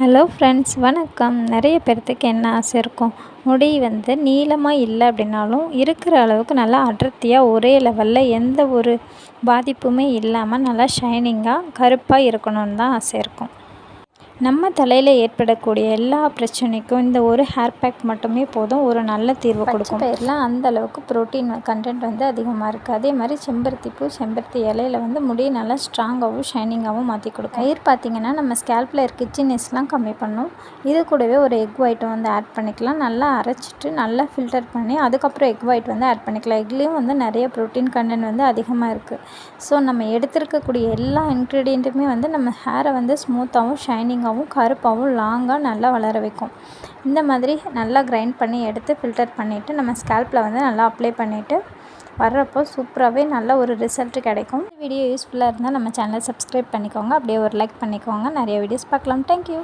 Hello friends வணக்கம். நிறைய பேர்த்துக்கு என்ன ஆசை இருக்கும்? முடி வந்து நீளமாக இல்லை அப்படின்னாலும் இருக்கிற அளவுக்கு நல்லா அடர்த்தியாக ஒரே லெவலில் எந்த ஒரு பாதிப்புமே இல்லாமல் நல்லா ஷைனிங்காக கருப்பாக இருக்கணும்னு தான் ஆசை இருக்கும். நம்ம தலையில் ஏற்படக்கூடிய எல்லா பிரச்சனைக்கும் இந்த ஒரு ஹேர் பேக் மட்டுமே போதும். ஒரு நல்ல தீர்வு கொடுக்கும். பயிரில் அந்த அளவுக்கு ப்ரோட்டீன் கண்டென்ட் வந்து அதிகமாக இருக்குது அதே மாதிரி செம்பருத்தி பூ செம்பருத்தி இலையில வந்து முடியை நல்லா ஸ்ட்ராங்காகவும் ஷைனிங்காகவும் மாற்றி கொடுக்கும். பயிர் பார்த்திங்கன்னா நம்ம ஸ்கேல்பில் இருக்க இச்சினஸ்லாம் கம்மி பண்ணும். இது கூடவே ஒரு எக் ஒயிட்டும் வந்து ஆட் பண்ணிக்கலாம். நல்லா அரைச்சிட்டு நல்லா ஃபில்டர் பண்ணி அதுக்கப்புறம் எக் ஒயிட் வந்து ஆட் பண்ணிக்கலாம். எக்லேயும் வந்து நிறைய ப்ரோட்டீன் கண்டென்ட் வந்து அதிகமாக இருக்குது ஸோ நம்ம எடுத்திருக்கக்கூடிய எல்லா இன்க்ரீடியண்ட்டுமே வந்து நம்ம ஹேரை வந்து ஸ்மூத்தாகவும் ஷைனிங்காகவும் தேங்காவும் கருப்பாகவும் லாங்காக நல்லா வளர வைக்கும். இந்த மாதிரி நல்லா கிரைண்ட் பண்ணி எடுத்து ஃபில்டர் பண்ணிவிட்டு நம்ம ஸ்கேல்பில் வந்து நல்லா அப்ளை பண்ணிவிட்டு வர்றப்போ சூப்பராகவே நல்ல ஒரு ரிசல்ட் கிடைக்கும். வீடியோ யூஸ்ஃபுல்லாக இருந்தால் நம்ம சேனலை சப்ஸ்கிரைப் பண்ணிக்கோங்க. அப்படியே ஒரு லைக் பண்ணிக்கோங்க. நிறைய வீடியோஸ் பார்க்கலாம். தேங்க்யூ